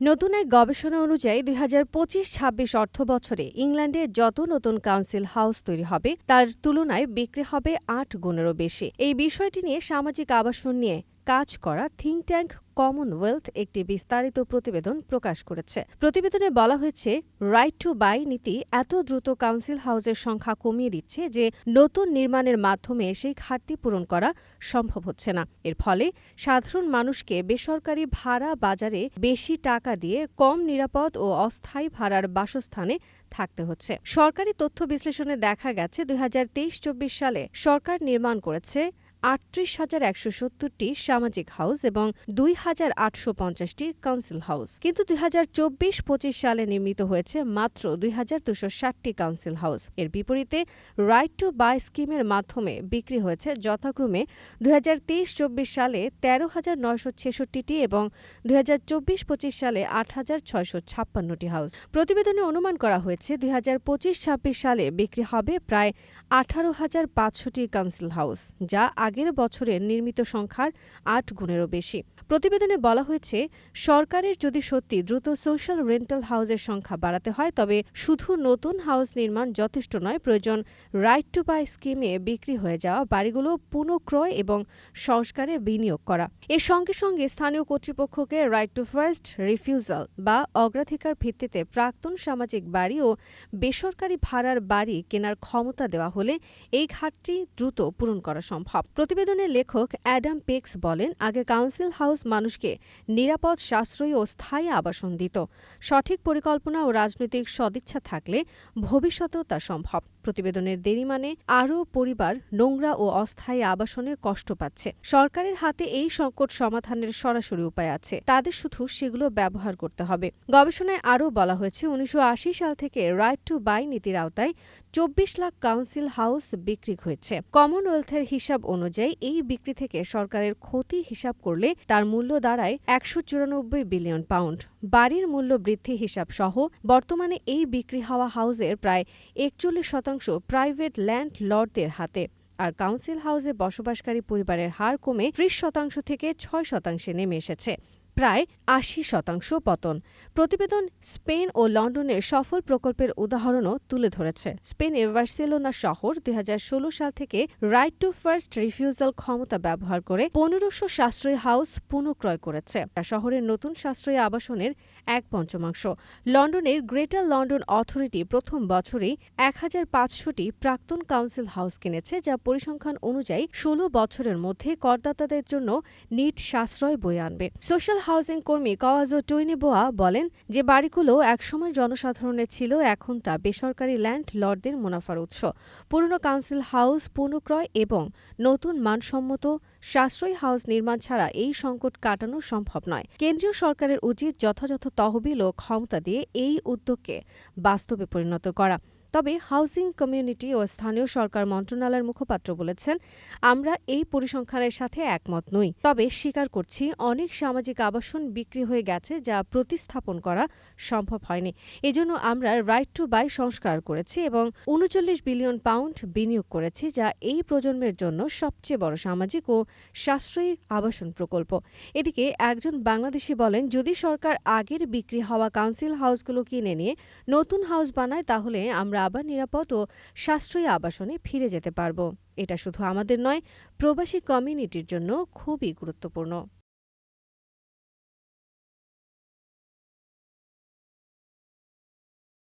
নতুন এক গবেষণা অনুযায়ী দুই হাজার পঁচিশ ছাব্বিশ অর্থ বছরে ইংল্যান্ডে যত নতুন কাউন্সিল হাউস তৈরি হবে, তার তুলনায় বিক্রি হবে আট গুণেরও বেশি। এই বিষয়টি নিয়ে সামাজিক আবাসন নিয়ে কাজ করা থিঙ্ক ট্যাঙ্ক কমনওয়েলথ একটি বিস্তারিত প্রতিবেদন প্রকাশ করেছে। প্রতিবেদনে বলা হয়েছে রাইট টু বাই নীতি এত দ্রুত কাউন্সিল হাউসের সংখ্যা কমিয়ে দিচ্ছে যে নতুন নির্মাণের মাধ্যমে সেই ঘাটতি পূরণ করা সম্ভব হচ্ছে না। এর ফলে সাধারণ মানুষকে বেসরকারি ভাড়া বাজারে বেশি টাকা দিয়ে কম নিরাপদ ও অস্থায়ী ভাড়ার বাসস্থানে থাকতে হচ্ছে। সরকারি তথ্য বিশ্লেষণে দেখা গেছে, দুই হাজার সালে সরকার নির্মাণ করেছে আটত্রিশ হাজার একশো সত্তরটি সামাজিক হাউস এবং দুই হাজার আটশো পঞ্চাশটি কাউন্সিল হাউস। কিন্তু দুই হাজার চব্বিশ পঁচিশ সালে নির্মিত হয়েছে মাত্র দুই হাজার দুশো ষাটটি কাউন্সিল হাউস। এর বিপরীতে রাইট টু বাই স্কিমের মাধ্যমে বিক্রি হয়েছে যথাক্রমে দুই হাজার তেইশ চব্বিশ সালে তেরো হাজার নয়শো ছেষট্টিটি এবং দুই হাজার চব্বিশ পঁচিশ সালে আট হাজার ছয়শো ছাপ্পান্নটি হাউস। প্রতিবেদনে অনুমান করা হয়েছে দুই হাজার পঁচিশ ছাব্বিশ সালে বিক্রি হবে প্রায় আঠারো হাজার পাঁচশোটি কাউন্সিল হাউস, যা আগের বছরের নির্মিত সংখ্যার আট গুণেরও বেশি। প্রতিবেদনে বলা হয়েছে, সরকারের যদি সত্যি দ্রুত সোশ্যাল রেন্টাল হাউসের সংখ্যা বাড়াতে হয়, তবে শুধু নতুন হাউস নির্মাণ যথেষ্ট নয়, প্রয়োজন রাইট টু বাই স্কিমে বিক্রি হয়ে যাওয়া বাড়িগুলো পুনঃক্রয় এবং সংস্কারে বিনিয়োগ করা। এর সঙ্গে সঙ্গে স্থানীয় কর্তৃপক্ষকে রাইট টু ফার্স্ট রিফিউজাল বা অগ্রাধিকার ভিত্তিতে প্রাক্তন সামাজিক বাড়ি ও বেসরকারি ভাড়ার বাড়ি কেনার ক্ষমতা দেওয়া হলে এই ঘাটতি দ্রুত পূরণ করা সম্ভব। প্রতিবেদনের লেখক অ্যাডাম পেক্স বলেন, আগে কাউন্সিল হাউস মানুষকে নিরাপদ, সাশ্রয়ী ও স্থায়ী আবাসন দিত। সঠিক পরিকল্পনা ও রাজনৈতিক সদিচ্ছা থাকলে ভবিষ্যতেও তা সম্ভব। প্রতিবেদনের দেরি মানে আরও পরিবার নোংরা ও অস্থায়ী আবাসনে কষ্ট পাচ্ছে। সরকারের হাতে এই সংকট সমাধানের সরাসরি উপায় আছে। তাদের শুধু সেগুলো ব্যবহার করতে হবে। গবেষণায় আরও বলা হয়েছে, উনিশশো আশি সাল থেকে রাইট টু বাই নীতির আওতায় চব্বিশ লাখ কাউন্সিল হাউস বিক্রি হয়েছে। কমনওয়েলথের হিসাব অনুযায়ী এই বিক্রি থেকে সরকারের ক্ষতি হিসাব করলে তার মূল্য দাঁড়ায় একশো চুরানব্বই বিলিয়ন পাউন্ড। বাড়ির মূল্য বৃদ্ধি হিসাব সহ বর্তমানে এই বিক্রি হওয়া হাউসের প্রায় একচল্লিশ শতাংশ প্রাইভেট ল্যান্ড লর্ডদের হাতে, আর কাউন্সিল হাউসে বসবাসকারী পরিবারের হার কমে ত্রিশ শতাংশ থেকে ছয় শতাংশে নেমে এসেছে, প্রায় আশি শতাংশ পতন। প্রতিবেদন স্পেন ও লন্ডনের সফল প্রকল্পের উদাহরণও তুলে ধরেছে। স্পেনে বার্সেলোনা শহর দুই হাজার ষোলো সাল থেকে রাইট টু ফার্স্ট রিফিউজাল ক্ষমতা ব্যবহার করে পনেরোশো সাশ্রয়ী হাউস পুনঃক্রয় করেছে। শহরের নতুন সাশ্রয়ী আবাসনের এক পঞ্চমাংশ। লন্ডনের গ্রেটার লন্ডন অথরিটি প্রথম বছরেই এক হাজার পাঁচশোটি প্রাক্তন কাউন্সিল হাউস কিনেছে, যা পরিসংখ্যান অনুযায়ী ষোলো বছরের মধ্যে করদাতাদের জন্য নিট সাশ্রয় বয়ে আনবে। সোশ্যাল হাউজিং কর্মী কওয়াজো টুইনিবোয়া বলেন যে, বাড়িগুলো একসময় জনসাধারণের ছিল, এখন তা বেসরকারি ল্যান্ড লর্ডদের মুনাফার উৎস। পুরনো কাউন্সিল হাউস পুনঃক্রয় এবং নতুন মানসম্মত সাশ্রয়ী হাউস নির্মাণ ছাড়া এই সংকট কাটানো সম্ভব নয়। কেন্দ্রীয় সরকারের উচিত যথাযথ তহবিল ও ক্ষমতা দিয়ে এই উদ্যোগকে বাস্তবে পরিণত করা। তবে হাউসিং কমিউনিটি ও স্থানীয় সরকার মন্ত্রণালয়ের মুখপাত্র বলেছেন, আমরা এই পরিসংখ্যানের সাথে একমত নই। তবে স্বীকার করছি, অনেক সামাজিক আবাসন বিক্রি হয়ে গেছে যা প্রতিস্থাপন করা সম্ভব হয়নি। এজন্য আমরা রাইট টু বাই সংস্কার করেছি এবং উনচল্লিশ বিলিয়ন পাউন্ড বিনিয়োগ করেছি যা এই প্রজন্মের জন্য সবচেয়ে বড় সামাজিক ও সাশ্রয়ী আবাসন প্রকল্প। এদিকে একজন বাংলাদেশি বলেন, যদি সরকার আগের বিক্রি হওয়া কাউন্সিল হাউসগুলো কিনে নিয়ে নতুন হাউস বানায়, তাহলে আমরা আবার নিরাপদ ও সাশ্রয়ী আবাসনে ফিরে যেতে পারব। এটা শুধু আমাদের নয়, প্রবাসী কমিউনিটির জন্য খুবই গুরুত্বপূর্ণ।